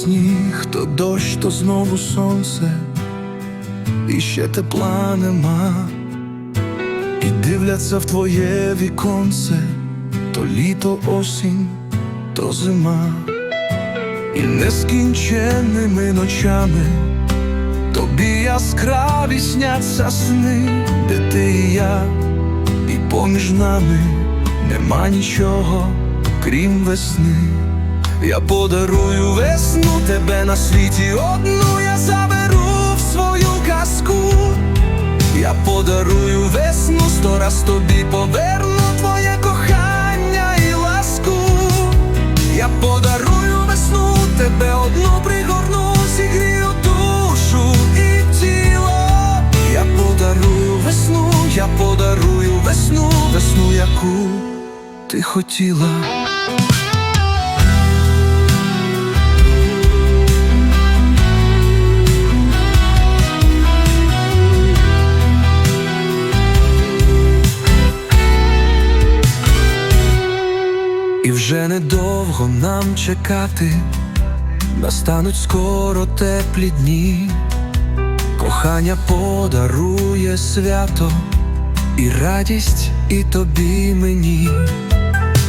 Сніг, то дощ, то знову сонце, і ще тепла нема, і дивляться в твоє віконце, то літо, осінь, то зима, і нескінченними ночами тобі яскраві сняться сни, де ти і я, і поміж нами нема нічого, крім весни. Я подарую весну тебе на світі одну, я заберу в свою казку. Я подарую весну, сто раз тобі поверну твоє кохання і ласку. Я подарую весну, тебе одну пригорну, зігрію душу і тіло. Я подарую весну, я подарую весну, весну, яку ти хотіла. Вже недовго нам чекати, настануть скоро теплі дні, кохання подарує свято, і радість і тобі мені.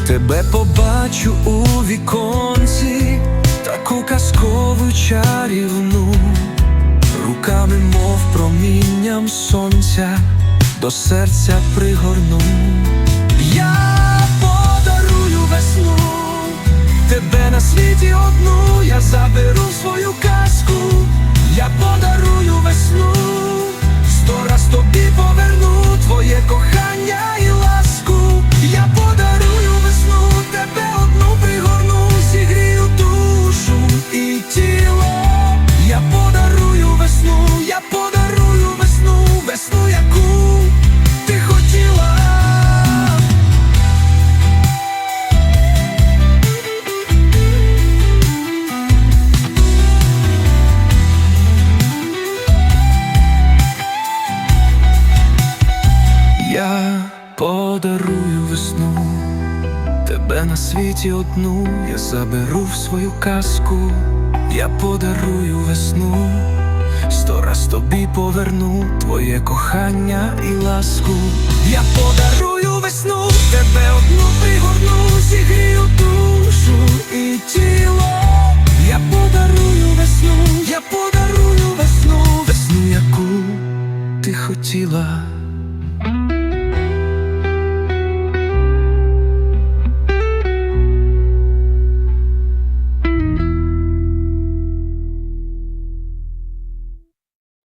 Тебе побачу у віконці, таку казкову чарівну, руками, мов промінням сонця, до серця пригорну. Я весну, тебе на світі одну, я заберу свою казку, я подарую весну, подарую весну, тебе на світі одну, я заберу в свою казку, я подарую весну, сто раз тобі поверну твоє кохання і ласку. Я подарую весну, тебе одну пригорну, зігрію душу і тіло. Я подарую весну, я подарую весну, весну, яку ти хотіла.